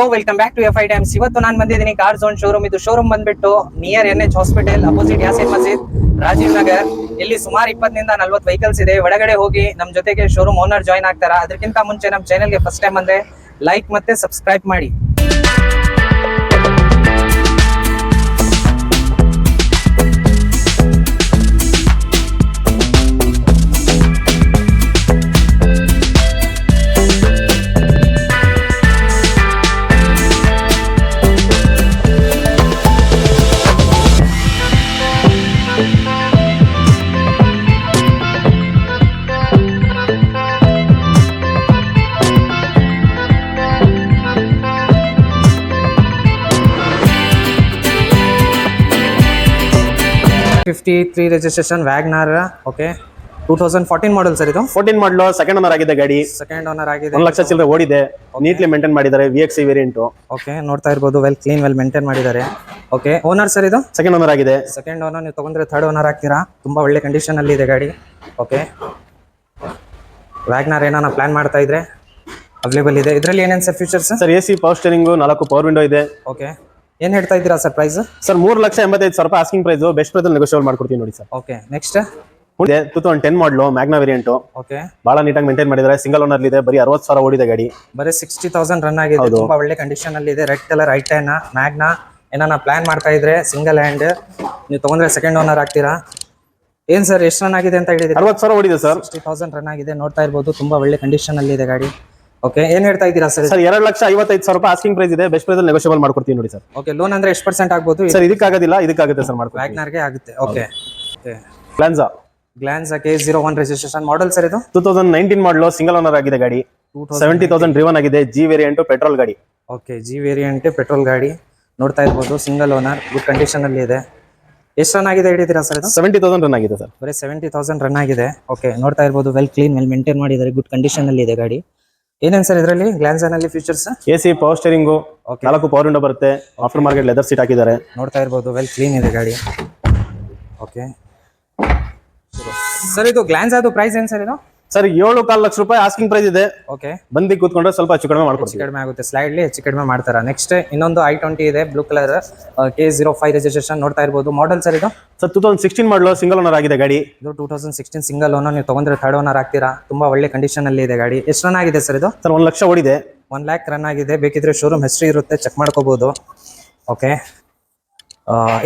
So welcome back to F I Times ಇವತ್ತು ನಾನು ಬಂದಿದ್ದೀನಿ ಕಾರ್ ಝೋನ್ ಶೋರೂಮ್ ಇದು ಶೋರೂಮ್ ಬಂದ್ಬಿಟ್ಟು near N H hospital opposite Yasin Masjid Rajiv Nagar. ಇಲ್ಲಿ ಸುಮಾರು ಇಪ್ಪತ್ತರಿಂದ ನಲ್ವತ್ತು ವೆಹಿಕಲ್ಸ್ ಇದೆ. ಒಳಗಡೆ ಹೋಗಿ ನಮ್ಮ ಜೊತೆಗೆ ಶೋರೂಮ್ ಓನರ್ ಜಾಯ್ನ್ ಆಗ್ತಾರ? ಅದಕ್ಕಿಂತ ಮುಂಚೆ ನಮ್ಮ ಚಾನೆಲ್ಗೆ ಫಸ್ಟ್ ಟೈಮ್ ಅಂದ್ರೆ ಲೈಕ್ ಮತ್ತೆ ಸಬ್ಸ್ಕ್ರೈಬ್ ಮಾಡಿ. Fifty three registration Wagon R okay two thousand fourteen model sir ಇದು. ಫೋರ್ಟೀನ್ ಮಾಡಲು ಸೆಕೆಂಡ್ ಓನರ್ ಆಗಿದೆ ಗಾಡಿ. ಸೆಕೆಂಡ್ ಓನರ್ ಆಗಿದೆ. ಒಂದು ಲಕ್ಷ ಚಿಲ್ಲರೆ ಓಡಿದೆ. ನೀಟ್ಲಿ ಮೇಂಟೈನ್ ಮಾಡಿದ್ದಾರೆ ವಿ ಎಕ್ಸ್ ವೇರಿಯಂಟ್ ಓಕೆ ನೋಡ್ತಾ ಇರ್ಬೋದು ವೆಲ್ ಕ್ಲೀನ್ ವೆಲ್ ಮೇಂಟೈನ್ ಮಾಡಿದ್ದಾರೆ. ಓಕೆ ಓನರ್ ಸರ್ ಇದು? ಸೆಕೆಂಡ್ ಓನರ್ ಆಗಿದೆ. ಸೆಕೆಂಡ್ ಓನರ್ ನೀವು ತಗೊಂಡ್ರೆ ಥರ್ಡ್ ಓನರ್ ಆಗ್ತೀರಾ? ತುಂಬಾ ಒಳ್ಳೆ ಕಂಡೀಷನ್ ಅಲ್ಲಿ ಇದೆ ಗಾಡಿ. ಓಕೆ ವ್ಯಾಗ್ನಾರ್ ಏನಾನ ಪ್ಲಾನ್ ಮಾಡ್ತಾ ಇದ್ರೆ ಅವೈಲೇಬಲ್ ಇದೆ. ಇದರಲ್ಲಿ ಏನೇನು sir features sir A C power steering ನಾಲ್ಕು ಪವರ್ ವಿಂಡೋ ಇದೆ. ಓಕೆ ಏನು ಹೇಳ್ತಾ ಇದ್ದೀರಾ ಸರ್ ಪ್ರೈಸ್ ಸರ್ ಮೂರು ಲಕ್ಷ ಎಂಬತ್ತೈದು ಸಾವಿರ ರೂಪಾಯಿ asking price best price negotiate ಮಾಡ್ಕೊಡ್ತೀವಿ ನೋಡಿ ಸರ್. ಓಕೆ ನೆಕ್ಸ್ಟ್ ಮುಂದೆ two thousand ten model Magna variant okay ಬಹಳ ನೀಟಾಗಿ ಮೇಂಟೈನ್ ಮಾಡಿದ್ದಾರೆ ಸಿಂಗಲ್ ಓನರ್ ಇದೆ ಬರೀ ಅರವತ್ತು ಸಾವಿರ ಓಡಿದೆ ಗಾಡಿ. ಬರೀ ಸಿಕ್ಸ್ಟಿ ತೌಸಂಡ್ ರನ್ ಆಗಿದೆ ತುಂಬಾ ಒಳ್ಳೆ ಕಂಡೀಷನ್ ಅಲ್ಲಿ ಇದೆ ರೆಡ್ ಕಲರ್ ಐಟೈನ ಮ್ಯಾಗ್ನಾ ಏನಾನ ಪ್ಲಾನ್ ಮಾಡ್ತಾ ಇದ್ರೆ ಸಿಂಗಲ್ ಹ್ಯಾಂಡ್ ನೀವು ತಗೊಂಡ್ರೆ ಸೆಕೆಂಡ್ ಓನರ್ ಆಗ್ತೀರಾ? ಏನ್ ಸರ್ ಎಷ್ಟು ರನ್ ಆಗಿದೆ ಅಂತ ಹೇಳಿದ್ರೆ? ಅರವತ್ತು ಸಾವಿರ ಓಡಿದೆ ಸರ್. ಸಿಕ್ಸ್ಟಿ ತೌಸಂಡ್ ರನ್ ಆಗಿದೆ ನೋಡ್ತಾ ಇರ್ಬೋದು ತುಂಬಾ ಒಳ್ಳೆ ಕಂಡೀಷನ್ ಅಲ್ಲಿ ಇದೆ ಗಾಡಿ. ಓಕೆ ಏನ್ ಹೇಳ್ತಾ ಇದ್ದೀರಾ ಸರ್? ಸರ್ ಎರಡು ಲಕ್ಷ ಐವತ್ತೈದು ಸಾವಿರ ರೂಪಾಯಿ ಆಸ್ಕಿಂಗ್ ಪ್ರೈಸ್ ಇದೆ. ಬೆಸ್ಟ್ ಪ್ರೈಸ್ ನೆಗೋಷಿಯಬಲ್ ಮಾಡ್ಕೊಡ್ತೀವಿ ನೋಡಿ ಸರ್. ಓಕೆ ಲೋನ್ ಅಂದ್ರೆ ಎಷ್ಟು ಪರ್ಸೆಂಟ್ ಆಗ್ಬೋದು? ಸರ್ ಇದಕ್ಕಾಗೋದಿಲ್ಲ ಇದಕ್ಕಾಗುತ್ತೆ ಸರ್ ಮಾಡ್ಕೊಡ್ತೀವಿ ವ್ಯಾಗ್ನಾರ್ಗೆ ಆಗುತ್ತೆ. Okay Glanza K zero one registration model sir ಇದು? Two thousand nineteen model single owner ಆಗಿದೆ ಗಾಡಿ. ಸೆವೆಂಟಿ ತೌಸಂಡ್ ಡ್ರಿವನ್ ಆಗಿದೆ ಜಿ ವೇರಿಯಂಟ್ ಪೆಟ್ರೋಲ್ ಗಾಡಿ. ಓಕೆ ಜಿ ವೇರಿಯಂಟ್ ಪೆಟ್ರೋಲ್ ಗಾಡಿ. ನೋಡ್ತಾ ಇರ್ಬೋದು ಸಿಂಗಲ್ ಓನರ್ ಗುಡ್ ಕಂಡೀಷನ್ ಅಲ್ಲಿ ಇದೆ. ಎಷ್ಟು ರನ್ ಆಗಿದೆ ಹೇಳಿದ್ದೀರಾ ಸರ್ ಇದು? ಸೆವೆಂಟಿ ತೌಸಂಡ್ ರನ್ ಆಗಿದೆ ಸರ್. ಬರೀ ಸೆವೆಂಟಿ ತೌಸಂಡ್ ರನ್ ಆಗಿದೆ. ಓಕೆ ನೋಡ್ತಾ ಇರ್ಬೋದು ವೆಲ್ ಕ್ಲೀನ್ ವೆಲ್ ಮೇಂಟೈನ್ ಮಾಡಿದ್ದಾರೆ ಗುಡ್ ಕಂಡೀಷನ್ ಅಲ್ಲಿ ಇದೆ ಗಾಡಿ. ಏನೇನು ಸರ್ ಇದರಲ್ಲಿ? ಗ್ಲಾನ್ಸನಲ್ಲಿ features A C power steering. ನಾಲ್ಕು ಪವರ್ ವಿಂಡೋ ಬರುತ್ತೆ. ಆಫ್ಟರ್ ಮಾರ್ಕೆಟ್ ಲೆದರ್ ಸೀಟ್ ಹಾಕಿದ್ದಾರೆ. ನೋಡ್ತಾ ಇರ್ಬೋದು. ವೆಲ್ ಕ್ಲೀನ್ ಇದೆ ಗಾಡಿ. ಓಕೆ ಸರ್ ಇದು ಗ್ಲಾನ್ಸ್ ಅದು ಪ್ರೈಸ್ ಏನು ಸರ್ ಇದು? ಸರ್ ಏಳು ಕಾಲು ಲಕ್ಷ ರೂಪಾಯಿ ಆಸ್ಕಿಂಗ್ ಪ್ರೈಸ್ ಇದೆ. ಓಕೆ ಬಂದಿ ಕೂತ್ಕೊಂಡ್ರೆ ಸ್ವಲ್ಪ ಹೆಚ್ಚು ಕಡಿಮೆ ಮಾಡ್ಕೊಡ್ತೀವಿ. ಕಡಿಮೆ ಆಗುತ್ತೆ ಸ್ಲೈಡ್ಲಿ ಹೆಚ್ಚು ಕಡಿಮೆ ಮಾಡ್ತಾರೆ? ನೆಕ್ಸ್ಟ್ ಇನ್ನೊಂದು ಐ ಟ್ವೆಂಟಿ ಇದೆ blue colour K zero five registration ನೋಡ್ತಾ ಇರ್ಬೋದು. ಮಾಡಲ್ ಸರ್ ಇದು? Sir two thousand sixteen model single owner ಆಗಿದೆ ಗಾಡಿ. ಇದು two thousand sixteen single owner ನೀವು ತಗೊಂಡ್ರೆ ಥರ್ಡ್ ಓನರ್ ಆಗ್ತೀರಾ? ತುಂಬಾ ಒಳ್ಳೆ ಕಂಡೀಷನ್ ಅಲ್ಲಿ ಇದೆ ಗಾಡಿ. ಎಷ್ಟು ರನ್ ಆಗಿದೆ ಸರ್ ಇದು? ಸರ್ ಒಂದು ಲಕ್ಷ ಓಡಿದೆ. ಒನ್ ಲ್ಯಾಕ್ ರನ್ ಆಗಿದೆ. ಬೇಕಿದ್ರೆ ಶೋರೂಮ್ ಹೆಸರು ಇರುತ್ತೆ ಚೆಕ್ ಮಾಡ್ಕೋಬಹುದು ಓಕೆ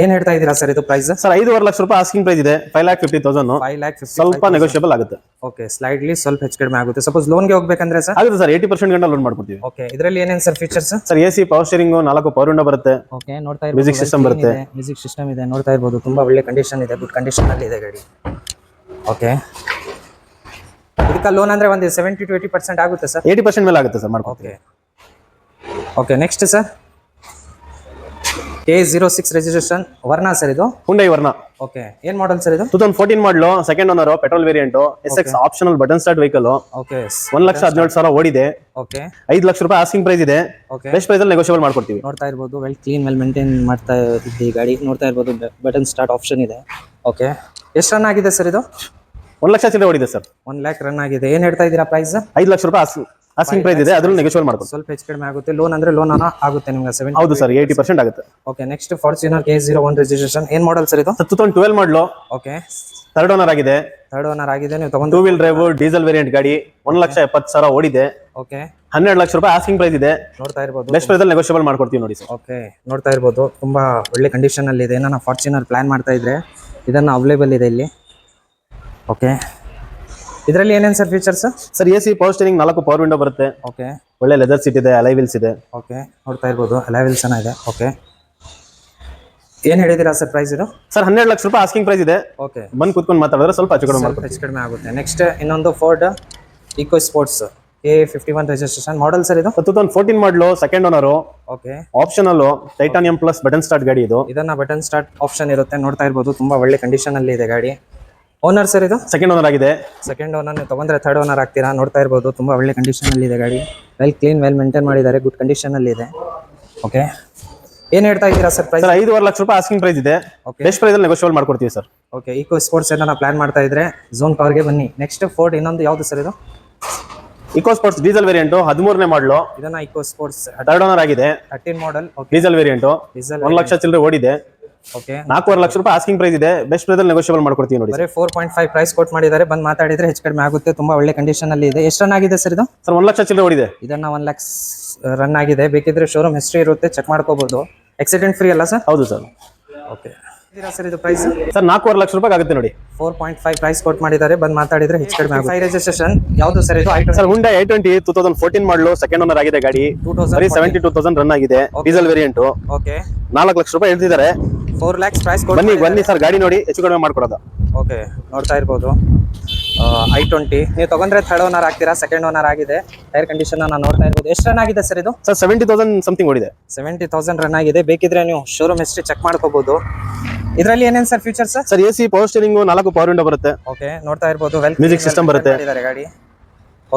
ಏನ್ ಹೇಳ್ತಾ ಇದ್ದೀರಾ ಸರ್ ಇದು ಪ್ರೈಸ್ ಸರ್ ಐದೂವರೆ ಲಕ್ಷ ರೂಪಾಯಿ ಆಸ್ಕಿಂಗ್ ಪ್ರೈಸ್ ಇದೆ. Five lakh fifty thousand five lakh ಸ್ವಲ್ಪ ನೆಗೋಷಿಯಬಲ್ ಆಗುತ್ತೆ. ಓಕೆ ಸ್ಲೈಡ್ಲಿ ಸ್ವಲ್ಪ ಹೆಚ್ಚು ಕಡಿಮೆ ಆಗುತ್ತೆ. ಸಪೋಸ್ ಲೋನ್ಗೆ ಹೋಗ್ಬೇಕಂದ್ರೆ ಸರ್? ಅದು ಸರ್ ಏಯ್ಟಿ ಪರ್ಸೆಂಟ್ ಗಂಟೆ ಲೋನ್ ಮಾಡ್ಕೊಡ್ತೀವಿ. ಓಕೆ ಇದರಲ್ಲಿ ಏನೇನು sir features sir A C power steering ನಾಲ್ಕು ಪವರ್ ವಿಂಡೋ ಬರುತ್ತೆ. ಓಕೆ ನೋಡ್ತಾ ಇರ್ಬೋದು. ಮ್ಯೂಸಿಕ್ ಸಿಸ್ಟಮ್ ಬರುತ್ತೆ. ಮ್ಯೂಸಿಕ್ ಸಿಸ್ಟಮ್ ಇದೆ ನೋಡ್ತಾ ಇರ್ಬೋದು. ತುಂಬಾ ಒಳ್ಳೆ ಕಂಡೀಷನ್ ಇದೆ ಗುಡ್ ಕಂಡೀಷನ್ ಅಲ್ಲಿ ಇದೆ ಗಾಡಿ. ಓಕೆ ಇದಕ್ಕೆ ಲೋನ್ ಅಂದ್ರೆ ಒಂದು ಸೆವೆಂಟಿ ಟು ಏಯ್ಟಿ ಪರ್ಸೆಂಟ್ ಆಗುತ್ತೆ ಸರ್? ಏಯ್ಟಿ ಪರ್ಸೆಂಟ್ ಮೇಲೆ ಆಗುತ್ತೆ ಸರ್ ಮಾಡ್ಕೊಡ್ತೀವಿ. Okay okay next sir. K zero six registration Verna sir ಇದು? ಹುಂಡೈ ವರ್ಣ ಓಕೆ ಏನ್ ಮಾಡಲ್ ಸರ್ ಇದು? Two thousand fourteen model second owner petrol variant S X optional button start vehicle okay ಒಂದ್ ಲಕ್ಷ ಹದಿನೇಳು ಸಾವಿರ ಓಡಿದೆ. Okay ಐದು ಲಕ್ಷ ರೂಪಾಯಿ asking price ಇದೆ. ಓಕೆ ಬೆಸ್ಟ್ ಪ್ರೈಸ್ ಅಲ್ಲಿ ನೆಗೋಷಿಯಬಲ್ ಮಾಡ್ಕೊಡ್ತೀವಿ. ನೋಡ್ತಾ ಇರ್ಬೋದು. ವೆಲ್ ಕ್ಲೀನ್ ವೆಲ್ ಮೇಂಟೈನ್ ಮಾಡ್ತಾ ಇದ್ದೀವಿ ಗಾಡಿ. ನೋಡ್ತಾ ಇರ್ಬೋದು ಬಟನ್ ಸ್ಟಾರ್ಟ್ ಆಪ್ಷನ್ ಇದೆ. ಓಕೆ ಎಷ್ಟು ರನ್ ಆಗಿದೆ ಸರ್ ಇದು? ಒಂದ್ ಲಕ್ಷ ಚಿಲ್ಲರೆ ಓಡಿದೆ ಸರ್ ಒನ್ ಲ್ಯಾಕ್ ರನ್ ಆಗಿದೆ. ಏನ್ ಹೇಳ್ತಾ ಇದ್ದೀರಾ ಪ್ರೈಸ್ ಐದು ಲಕ್ಷ ರೂಪಾಯಿ ಆಸ್ಕಿಂಗ್ ಪ್ರೈಸ್ ಇದೆ ಅದ್ರಲ್ಲಿ ನೆಗೋಷಿಯೇಟ್ ಮಾಡ್ಕೊಂಡು. ಸ್ವಲ್ಪ ಹೆಚ್ಚು ಕಡಿಮೆ ಆಗುತ್ತೆ. ಲೋನ್ ಅಂದ್ರೆ ಲೋನ್ ಆಗುತ್ತೆ ನಿಮಗೆ ಸೆವೆನ್ ಹೌದು ಸರ್ ಏಯ್ಟಿ ಪರ್ಸೆಂಟ್ ಆಗುತ್ತೆ. Okay next Fortuner K zero one registration ಏನ್ ಮಾಡಲ್ ಸರ್ ಇದು? Two thousand twelve model okay third owner ಆಗಿದೆ. ಥರ್ಡ್ ಓನರ್ ಆಗಿದೆ ನೀವು ಟೂ ತಗೊಂಡು ವೀಲ್ ಡ್ರೈವ್ ಡೀಸೆಲ್ ವೇರಿಯಂಟ್ ಗಾಡಿ ಒಂದ್ ಲಕ್ಷ ಎಪ್ಪತ್ತು ಸಾವಿರ ಓಡಿದೆ. ಓಕೆ ಹನ್ನೆರಡು ಲಕ್ಷ ರೂಪಾಯಿ ಆಸ್ಕಿಂಗ್ ಪ್ರೈಸ್ ಇದೆ. ನೋಡ್ತಾ ಇರ್ಬೋದು. ಬೆಸ್ಟ್ ಪ್ರೈಸ್ ಅಲ್ಲಿ ನೆಗೋಷಿಯಬಲ್ ಮಾಡ್ಕೊಡ್ತೀವಿ ನೋಡಿ ಸರ್ ಓಕೆ ನೋಡ್ತಾ ಇರ್ಬೋದು. ತುಂಬಾ ಒಳ್ಳೆ ಕಂಡೀಷನ್ ಅಲ್ಲಿ ಇದೆ. ಏನಾರ ಫಾರ್ಚುನರ್ ಪ್ಲಾನ್ ಮಾಡ್ತಾ ಇದ್ರೆ ಇದನ್ನ ಅವೈಲೇಬಲ್ ಇದೆ ಇಲ್ಲಿ. ಓಕೆ ಇದರಲ್ಲಿ ಏನೇನು sir features sir A C power steering ನಾಲ್ಕು ಪವರ್ ವಿಂಡೋ ಬರುತ್ತೆ. ಓಕೆ ಒಳ್ಳೆ ಲೆದರ್ ಸೀಟ್ ಇದೆ ಅಲೈ ವೀಲ್ಸ್ ಇದೆ. ಓಕೆ ನೋಡ್ತಾ ಇರ್ಬೋದು ಅಲೈವಿಲ್ಸ್ ಚೆನ್ನಾಗಿದೆ. ಓಕೆ ಏನು ಹೇಳಿದ್ದೀರಾ ಸರ್ ಪ್ರೈಸ್ ಇದು? ಸರ್ ಹನ್ನೆರಡು ಲಕ್ಷ ರೂಪಾಯಿ ಆಸ್ಕಿಂಗ್ ಪ್ರೈಸ್ ಇದೆ. ಓಕೆ ಬಂದು ಕೂತ್ಕೊಂಡು ಮಾತಾಡಿದ್ರೆ ಸ್ವಲ್ಪ ಹೆಚ್ಚು ಕಡಿಮೆ ಮಾಡ್ಕೊಂಡು ಹೆಚ್ಚು ಕಡಿಮೆ ಆಗುತ್ತೆ. ನೆಕ್ಸ್ಟ್ ಇನ್ನೊಂದು Ford Eco Sports A fifty one registration model sir ಇದು two thousand fourteen model second owner okay optional Titanium plus button start ಗಾಡಿ ಇದು. ಇದನ್ನ ಬಟನ್ ಸ್ಟಾರ್ಟ್ ಆಪ್ಷನ್ ಇರುತ್ತೆ. ನೋಡ್ತಾ ಇರ್ಬೋದು ತುಂಬಾ ಒಳ್ಳೆ ಕಂಡೀಷನ್ ಅಲ್ಲಿ ಇದೆ ಗಾಡಿ. ಓನರ್ ಸರ್ ಇದು? ಸೆಕೆಂಡ್ ಓನರ್ ಆಗಿದೆ. ಸೆಕೆಂಡ್ ಓನರ್ ನೀವು ತಗೊಂಡ್ರೆ ಥರ್ಡ್ ಓನರ್ ಆಗ್ತೀರಾ? ನೋಡ್ತಾ ಇರ್ಬೋದು. ತುಂಬಾ ಒಳ್ಳೆ ಕಂಡೀಷನ್ ಅಲ್ಲಿ ಇದೆ ಗಾಡಿ. ವೆಲ್ ಕ್ಲೀನ್ ವೆಲ್ ಮೇಂಟೈನ್ ಮಾಡಿದ್ದಾರೆ. ಗುಡ್ ಕಂಡೀಷನ್ ಅಲ್ಲಿ ಇದೆ. ಓಕೆ ಏನು ಹೇಳ್ತಾ ಇದ್ದೀರಾ ಸರ್ ಪ್ರೈಸ್ ಸರ್ ಐದೂವರೆ ಲಕ್ಷ ರೂಪಾಯಿ ಆಸ್ಕಿಂಗ್ ಪ್ರೈಸ್ ಇದೆ. ಓಕೆ ಬೆಸ್ಟ್ ಪ್ರೈಸ್ ಅಲ್ಲಿ ನೆಗೋಷಿಯಬಲ್ ಮಾಡ್ಕೊಡ್ತೀವಿ ಸರ್ ಓಕೆ ಈಕೋ ಸ್ಪೋರ್ಟ್ಸ್ ಏನಾರ ಪ್ಲಾನ್ ಮಾಡ್ತಾ ಇದ್ರೆ ಝೋನ್ ಕವರ್ಗೆ ಬನ್ನಿ. ನೆಕ್ಸ್ಟ್ ಫೋರ್ಡ್ ಇನ್ನೊಂದು ಯಾವುದು ಸರ್ ಇದು? ಇಕೋ ಸ್ಪೋರ್ಟ್ಸ್ ಡೀಸೆಲ್ ವೇರಿಯಂಟ್ ಹದಿಮೂರನೇ ಮಾಡಲು ಇದನ್ನ ಇಕೋ ಸ್ಪೋರ್ಟ್ಸ್ ಥರ್ಡ್ ಓನರ್ ಆಗಿದೆ. Thirteen model okay diesel variant diesel ಒಂದು ಲಕ್ಷ ಚಿಲ್ಲರೆ ಓಡಿದೆ. ನಾಲ್ಕೂವರೆ ಲಕ್ಷ ರೂಪಾಯಿ ಆಸ್ಕಿಂಗ್ ಪ್ರೈಸ್ ಇದೆ. ಬೆಸ್ಟ್ ಪ್ರೈಸ್ ನೆಗೋಷಿಯಬಲ್ ಮಾಡ್ಕೊಡ್ತೀವಿ ನೋಡಿ. ಬರೀ four point five price quote ಮಾಡಿದ್ದಾರೆ. ಬಂದು ಮಾತಾಡಿದ್ರೆ ಹೆಚ್ಚು ಕಡಿಮೆ ಆಗುತ್ತೆ. ತುಂಬಾ ಒಳ್ಳೆ ಕಂಡೀಷನ್ ಅಲ್ಲಿ ಇದೆ. ಎಷ್ಟು ರನ್ ಆಗಿದೆ ಸರ್ ಇದು? ಸರ್ ಒಂದ್ ಲಕ್ಷ ಚಿಲ್ಲರೆ ಓಡಿದೆ. ಇದನ್ನ ಒನ್ ಲ್ಯಾಕ್ಸ್ ರನ್ ಆಗಿದೆ. ಬೇಕಿದ್ರೆ ಶೋರೂಮ್ ಹಿಸ್ಟ್ರಿ ಇರುತ್ತೆ. ಚೆಕ್ ಮಾಡ್ಕೋಬಹುದು ಆಕ್ಸಿಡೆಂಟ್ ಫ್ರೀ ಅಲ್ಲ ಸರ್ ಹೌದು ಸರ್ ಓಕೆ ಸರ್ ಇದು ಪ್ರೈಸ್ ಸರ್ ನಾಲ್ಕೂವರೆ ಲಕ್ಷ ರೂಪಾಯಿ ಆಗುತ್ತೆ ನೋಡಿ. Four point five price quote ಮಾಡಿದ್ದಾರೆ. ಬಂದು ಮಾತಾಡಿದ್ರೆ ಹೆಚ್ಚು ಕಡಿಮೆ ಆಗುತ್ತೆ. ರಿಜಿಸ್ಟ್ರೇಷನ್ ಯಾವುದು ಸರ್ ಇದು? Sir Hyundai I twenty two thousand fourteen model second owner ಆಗಿದೆ ಗಾಡಿ. Two thousand seventy two thousand run ಆಗಿದೆ. ಡೀಸೆಲ್ ವೇರಿಯಂಟ್ ಓಕೆ ನಾಲ್ಕು ಲಕ್ಷ ರೂಪಾಯಿ ಹೇಳ್ತಿದ್ದಾರೆ. ಫೋರ್ ಲ್ಯಾಕ್ಸ್ ಪ್ರೈಸ್ ಬನ್ನಿ ಬನ್ನಿ ಸರ್ ಗಾಡಿ ನೋಡಿ ಹೆಚ್ಚು ಕಡಿಮೆ ಮಾಡ್ಕೊಡೋದು. ಓಕೆ ನೋಡ್ತಾ ಇರ್ಬೋದು. ಐ ಟ್ವೆಂಟಿ ನೀವು ತಗೊಂಡ್ರೆ ಥರ್ಡ್ ಓನರ್ ಆಗ್ತೀರಾ ಸೆಕೆಂಡ್ ಓನರ್ ಆಗಿದೆ. ಟೈರ್ ಕಂಡೀಷನ್ ನಾನು ನೋಡ್ತಾ ಇರ್ಬೋದು. ಎಷ್ಟು ರನ್ ಆಗಿದೆ ಸರ್ ಇದು? ಸರ್ ಸೆವೆಂಟಿ ತೌಸಂಡ್ ಸಮಥಿಂಗ್ ಓಡಿದೆ. ಸೆವೆಂಟಿ ತೌಸಂಡ್ ರನ್ ಆಗಿದೆ. ಬೇಕಿದ್ರೆ ನೀವು ಶೋರೂಮ್ ಹಿಸ್ಟ್ರಿ ಚೆಕ್ ಮಾಡ್ಕೋಬಹುದು ಇದರಲ್ಲಿ ಏನೇನು sir features sir A C power steering ನಾಲ್ಕು ಪವರ್ ವಿಂಡೋ ಬರುತ್ತೆ. ಓಕೆ ನೋಡ್ತಾ ಇರ್ಬೋದು. ವೆಲ್ ಮ್ಯೂಸಿಕ್ ಸಿಸ್ಟಮ್ ಬರುತ್ತೆ. ಗಾಡಿ.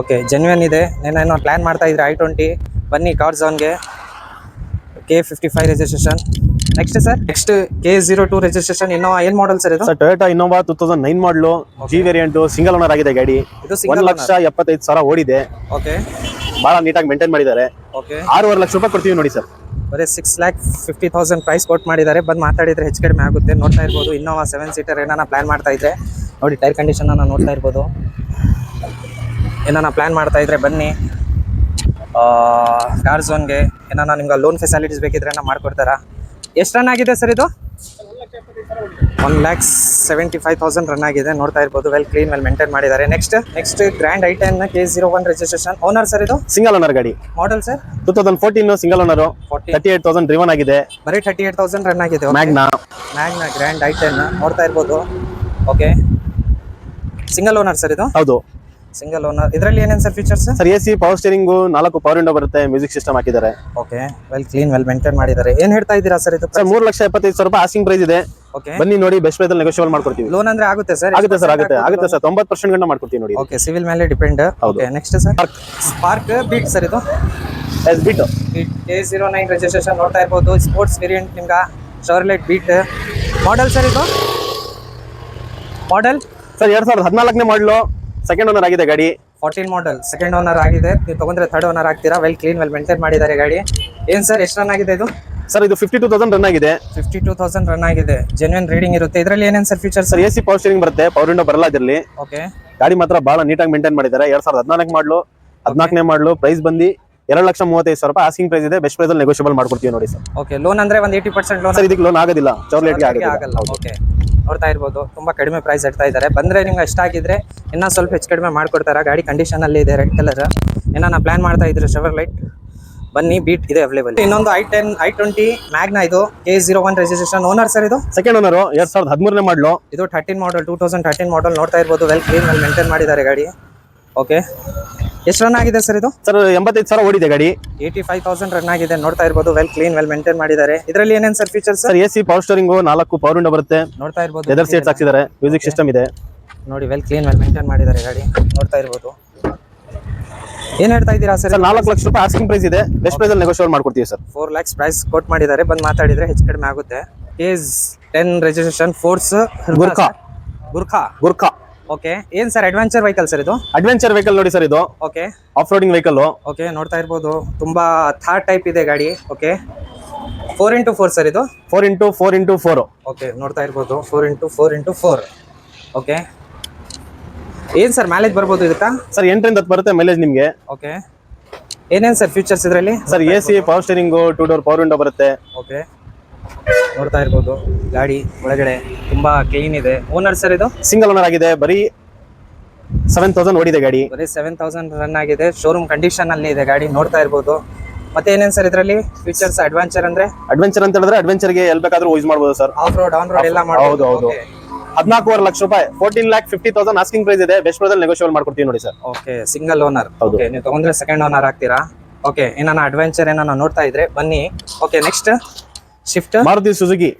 ಓಕೆ ಜೆನ್ಯೂನ್ ಇದೆ. ಏನೇನೋ ಪ್ಲಾನ್ ಮಾಡ್ತಾ ಇದ್ರೆ ಐ ಟ್ವೆಂಟಿ ಬನ್ನಿ car ಝೋನ್ಗೆ K fifty five registration next sir next K zero two registration ಇನ್ನೋ ಏನ್ ಮಾಡಲ್ ಸರ್ ಇದು? Sir Toyota Innova two thousand nine model G variant single owner ಆಗಿದೆ ಗಾಡಿ. ಇದು ಒಂದ್ ಸಿಂಗಲ್ ಲಕ್ಷ ಎಪ್ಪತ್ತೈದು ಸಾವಿರ ಓಡಿದೆ. ಓಕೆ ಬಹಳ ನೀಟಾಗಿ ಮೇಂಟೈನ್ ಮಾಡಿದ್ದಾರೆ. ಓಕೆ ಆರೂವರೆ ಲಕ್ಷ ರೂಪಾಯಿ ಕೊಡ್ತೀವಿ ನೋಡಿ ಸರ್ ಬರೀ six lakh fifty thousand price quote ಮಾಡಿದ್ದಾರೆ. ಬಂದು ಮಾತಾಡಿದ್ರೆ ಹೆಚ್ಚು ಕಡಿಮೆ ಆಗುತ್ತೆ. ನೋಡ್ತಾ ಇರ್ಬೋದು ಇನ್ನೋವಾ ಸೆವೆನ್ ಸೀಟರ್ ಏನಾನ ಪ್ಲಾನ್ ಮಾಡ್ತಾ ಇದ್ರೆ. ನೋಡಿ ಟೈರ್ ಕಂಡೀಷನ್ ನಾನು ನೋಡ್ತಾ ಇರ್ಬೋದು. ಏನಾನ ಪ್ಲಾನ್ ಮಾಡ್ತಾ ಇದ್ರೆ ಬನ್ನಿ. ಕಾರ್ ಝೋನ್ಗೆ ಏನಾನ ನಿಮ್ಗೆ ಲೋನ್ ಫೆಸಿಲಿಟೀಸ್ ಬೇಕಿದ್ರೆ ಮಾಡ್ಕೊಡ್ತಾರಾ? ಎಷ್ಟು ರನ್ ಆಗಿದೆ ಸರ್ ಇದು? One lakhs seventy five thousand run ಆಗಿದೆ. ನೋಡ್ತಾ ಇರ್ಬೋದು ವೆಲ್ ಕ್ಲೀನ್ ವೆಲ್ ಮೇಂಟೈನ್ ಮಾಡಿದ್ದಾರೆ. Next next grand I ten K zero one registration owner sir ಇದು? ಸಿಂಗಲ್ ಓನರ್ ಗಾಡಿ. Model sir two thousand fourteen single owner thirty eight thousand run ಆಗಿದೆ. ಬರೀ thirty eight thousand run ಆಗಿದೆ Magna Magna grand I ten ನೋಡ್ತಾ ಇರ್ಬೋದು. Okay single owner sir ಇದು? ಹೌದು. Single owner ಇದರಲ್ಲಿ ಏನೇನು sir features sir A C power steering ನಾಲ್ಕು ಪವರ್ ವಿಂಡೋ ಬರುತ್ತೆ ಮ್ಯೂಸಿಕ್ ಸಿಸ್ಟಮ್ ಹಾಕಿದ್ದಾರೆ. Okay well clean well maintain ಮಾಡಿದ್ದಾರೆ. ಏನು ಹೇಳ್ತಾ ಇದ್ದೀರಾ ಸರ್ ಇದು ಸರ್ ಮೂರು ಲಕ್ಷ ಎಪ್ಪತ್ತೈದು ಸಾವಿರ ರೂಪಾಯಿ ಆಸಿಂಗ್ ಪ್ರೈಸ್ ಇದೆ. ಓಕೆ ಬನ್ನಿ ನೋಡಿ ಬೆಸ್ಟ್ ಪ್ರೈಸ್ ನೆಗೋಷಿಯಬಲ್ ಮಾಡ್ಕೊಡ್ತೀವಿ. ಲೋನ್ ಅಂದ್ರೆ ಆಗುತ್ತೆ ಸರ್ ಆಗುತ್ತೆ ಸರ್ ಆಗುತ್ತೆ ಆಗುತ್ತೆ ಸರ್ ತೊಂಬತ್ತು ಪರ್ಸೆಂಟ್ ಗಂಟ ಮಾಡ್ಕೊಡ್ತೀವಿ ನೋಡಿ. ಓಕೆ ಸಿವಿಲ್ ಮೇಲೆ depend okay next sir Spark Beat sir ಇದು? S bit Beat A zero nine registration ನೋಡ್ತಾ ಇರ್ಬೋದು. ಸ್ಪೋರ್ಟ್ಸ್ ವೇರಿಯಂಟ್ ನಿಮ್ಗೆ ಶವರ್ಲೆಟ್ ಬೀಟ್ ಮಾಡಲ್ ಸರ್ ಇದು? ಮಾಡಲ್ ಸರ್ ಎರಡ್ ಸಾವಿರದ ಹದಿನಾಲ್ಕನೇ ಮಾಡಲು ಸೆಕೆಂಡ್ ಓನರ್ ಆಗಿದೆ ಗಾಡಿ. ಫಾರ್ಟೀನ್ ಮಾಡಲ್ ಸೆಕೆಂಡ್ ಓನರ್ ಆಗಿದೆ. ನೀವು ತಗೊಂಡ್ರೆ ಥರ್ಡ್ ಓನರ್ ಆಗ್ತೀರಾ? ವೆಲ್ ಕ್ಲೀನ್ ವೆಲ್ ಮೇಂಟೈನ್ ಮಾಡಿದ್ದಾರೆ ಗಾಡಿ. ಏನ್ ಸರ್ ಎಷ್ಟು ರನ್ ಆಗಿದೆ ಇದು? ಸರ್ ಇದು ಫಿಫ್ಟಿ ಟೂ ತೌಸಂಡ್ ರನ್ ಆಗಿದೆ. ಫಿಫ್ಟಿ ಟೂ ತೌಸಂಡ್ ರನ್ ಆಗಿದೆ. ಜೆನ್ಯನ್ ರೀಡಿಂಗ್ ಇರುತ್ತೆ. ಇದರಲ್ಲಿ ಏನೇನು sir feature sir A C power steering ಬರುತ್ತೆ. ಪವರ್ ವಿಂಡೋ ಬರಲ್ಲ ಇದರಲ್ಲಿ ಓಕೆ ಗಾಡಿ ಮಾತ್ರ ಬಹಳ ನೀಟಾಗಿ ಮೇಂಟೈನ್ ಮಾಡಿದ್ದಾರೆ. ಎರಡ್ ಸಾವಿರದ ಹದಿನಾಲ್ಕು ಮಾಡಲು ಹದಿನಾಲ್ಕನೇ ಮಾಡಲು ಪ್ರೈಸ್ ಬಂದು ಎರಡು ಲಕ್ಷ ಮೂವತ್ತೈದು ಸಾವಿರ ರೂಪಾಯಿ. ಆಸಿಂಗ್ ಪ್ರೈಸ್ ಇದೆ. ಬೆಸ್ಟ್ ಪ್ರೈಸ್ ಅಲ್ಲಿ ನೆಗೋಷಿಯಬಲ್ ಮಾಡ್ಕೊಡ್ತೀವಿ ನೋಡಿ ಸರ್. ಓಕೆ ಲೋನ್ ಅಂದ್ರೆ ಒಂದು ಏಯ್ಟಿ ಪರ್ಸೆಂಟ್ ಲೋನ್ ಸರ್ ಇದಕ್ಕೆ ಲೋನ್ ಆಗೋದಿಲ್ಲ. ಚೌರ್ಲೇಟ್ಗೆ ಆಗಲ್ಲ. ಆಗೋದಿಲ್ಲ ಓಕೆ ನೋಡ್ತಾ ಇರ್ಬೋದು. ತುಂಬಾ ಕಡಿಮೆ ಪ್ರೈಸ್ ಇಡ್ತಾ ಇದ್ದಾರೆ. ಬಂದ್ರೆ ನಿಮ್ಗೆ ಇಷ್ಟ ಆಗಿದ್ರೆ ಇನ್ನೂ ಸ್ವಲ್ಪ ಹೆಚ್ಚು ಕಡಿಮೆ ಮಾಡಿಕೊಡ್ತಾರೆ? ಗಾಡಿ ಕಂಡೀಷನ್ ಅಲ್ಲಿ ಇದೆ ರೆಡ್ ಕಲರ್ ಏನೋ ನಾ ಪ್ಲಾನ್ ಮಾಡ್ತಾ ಇದ್ರೆ ಶವರ್ ಲೈಟ್ ಬನ್ನಿ ಬೀಟ್ ಇದೆ ಅವೈಲೇಬಲ್ ಇನ್ನೊಂದು I ten I twenty Magna ಇದು K zero one registration owner sir ಇದು. ಸೆಕೆಂಡ್ ಓನರ್ ಎರಡ್ ಸಾವಿರದ ಹದಿಮೂರನೇ ಮಾಡಲು ಇದು thirteen model two thousand thirteen model ನೋಡ್ತಾ ಇರ್ಬೋದು. ವೆಲ್ ಕ್ಲೀನ್ ವೆಲ್ ಮೇಂಟೈನ್ ಮಾಡಿದ್ದಾರೆ ಗಾಡಿ. ಓಕೆ ಎಷ್ಟು ರನ್ ಆಗಿದೆ ಸರ್ ಇದು? ಸರ್ ಎಂಬತ್ತೈದು ಸಾವಿರ ಓಡಿದೆ ಗಾಡಿ. ಏಯ್ಟಿ ಫೈವ್ ತೌಸಂಡ್ ರನ್ ಆಗಿದೆ. ನೋಡ್ತಾ ಇರ್ಬೋದು ವೆಲ್ ಕ್ಲೀನ್ ವೆಲ್ ಮೇಂಟೈನ್ ಮಾಡಿದ್ದಾರೆ. ಇದರಲ್ಲಿ ಏನೇನು sir features sir A C power steering ನಾಲ್ಕು ಪವರ್ ವಿಂಡೋ ಬರುತ್ತೆ. ನೋಡ್ತಾ ಇರ್ಬೋದು ಎದರ್ ಸೀಟ್ಸ್ ಹಾಕಿದ್ದಾರೆ ಮ್ಯೂಸಿಕ್ ಸಿಸ್ಟಮ್ ಇದೆ. ನೋಡಿ ವೆಲ್ ಕ್ಲೀನ್ ವೆಲ್ ಮೇಂಟೈನ್ ಮಾಡಿದ್ದಾರೆ ಗಾಡಿ. ನೋಡ್ತಾ ಇರ್ಬೋದು. ಏನ್ ಹೇಳ್ತಾ ಇದ್ದೀರಾ ಸರ್ ನಾಲ್ಕು ಲಕ್ಷ ರೂಪಾಯಿ ಆಸ್ಕಿಂಗ್ ಪ್ರೈಸ್ ಇದೆ. ಬೆಸ್ಟ್ ಪ್ರೈಸ್ ಅಲ್ಲಿ ನೆಗೋಷಿಯೇಟ್ ಮಾಡ್ಕೊಡ್ತೀವಿ sir four lakhs price quote ಮಾಡಿದ್ದಾರೆ. ಬಂದು ಮಾತಾಡಿದ್ರೆ ಹೆಚ್ಚು ಕಡಿಮೆ ಆಗುತ್ತೆ. ಏಸ್ ten registration Force Gurkha. Gurkha. Gurkha. Okay ಏನ್ ಸರ್ ಅಡ್ವೆಂಚರ್ ವೆಹಿಕಲ್ ಸರ್ ಇದು? ಅಡ್ವೆಂಚರ್ ವೆಹಿಕಲ್ ನೋಡಿ ಸರ್ ಇದು. Okay off roading vehicle okay ನೋಡ್ತಾ ಇರ್ಬೋದು. ತುಂಬಾ ಥಾರ್ ಟೈಪ್ ಇದೆ ಗಾಡಿ. Okay four into four sir ಇದು? Four into four into four okay ನೋಡ್ತಾ ಇರ್ಬೋದು. Four into four into four okay ಏನ್ ಸರ್ ಮ್ಯಾಲೇಜ್ ಬರ್ಬೋದು ಇದಕ್ಕ? ಸರ್ ಎಂಟರಿಂದ ಹತ್ತು ಬರುತ್ತೆ ಮೈಲೇಜ್ ನಿಮಗೆ. ಓಕೆ ಏನೇನು ಸರ್ ಫೀಚರ್ಸ್ ಇದರಲ್ಲಿ? Sir A C power steering two door power window ಬರುತ್ತೆ. ಓಕೆ ನೋಡ್ತಾ ಇರ್ಬೋದು. ಗಾಡಿ ಒಳಗಡೆ ತುಂಬಾ ಕ್ಲೀನ್ ಇದೆ. ಓನರ್ ಸರ್ ಇದು? ಸಿಂಗಲ್ ಓನರ್ ಆಗಿದೆ. ಬರೀ ಸೆವೆನ್ ತೌಸಂಡ್ ಓಡಿದೆ ಗಾಡಿ. ಬರೀ ಸೆವೆನ್ ತೌಸಂಡ್ ರನ್ ಆಗಿದೆ. ಶೋರೂಮ್ ಕಂಡೀಷನ್ ಅಲ್ಲಿ ಇದೆ ಗಾಡಿ ನೋಡ್ತಾ ಇರ್ಬೋದು. ಮತ್ತೆ ಏನೇನ್ ಸರ್ ಇದರಲ್ಲಿ? ಫೀಚರ್ಸ್ ಅಡ್ವೆಂಚರ್ ಅಂದ್ರೆ? ಅಡ್ವೆಂಚರ್ ಅಂತ ಹೇಳಿದ್ರೆ ಅಡ್ವೆಂಚರ್ಗೆ ಎಲ್ ಬೇಕಾದ್ರೂ ಯೂಸ್ ಮಾಡಬಹುದು sir off road on road ಎಲ್ಲ ಹೌದು ಹೌದು. ಹದಿನಾಲ್ಕೂವರೆ ಲಕ್ಷ ರೂಪಾಯಿ fourteen lakh fifty thousand asking price ಇದೆ. ಬೆಸ್ಟ್ ಪ್ರೈಸ್ ನೆಗೋಷಿಯೇಟ್ ಮಾಡ್ಕೊಡ್ತೀವಿ ನೋಡಿ ಸರ್ ಓಕೆ ಸಿಂಗಲ್ ಓನರ್ ಹೌದು. ಓಕೆ ನೀವು ತಗೊಂಡ್ರೆ ಸೆಕೆಂಡ್ ಓನರ್ ಆಗ್ತೀರಾ? ಓಕೆ ಏನಾನ ಅಡ್ವೆಂಚರ್ ಏನಾನ ನೋಡ್ತಾ ಇದ್ರೆ ಬನ್ನಿ. Okay next Swift Maruti Suzuki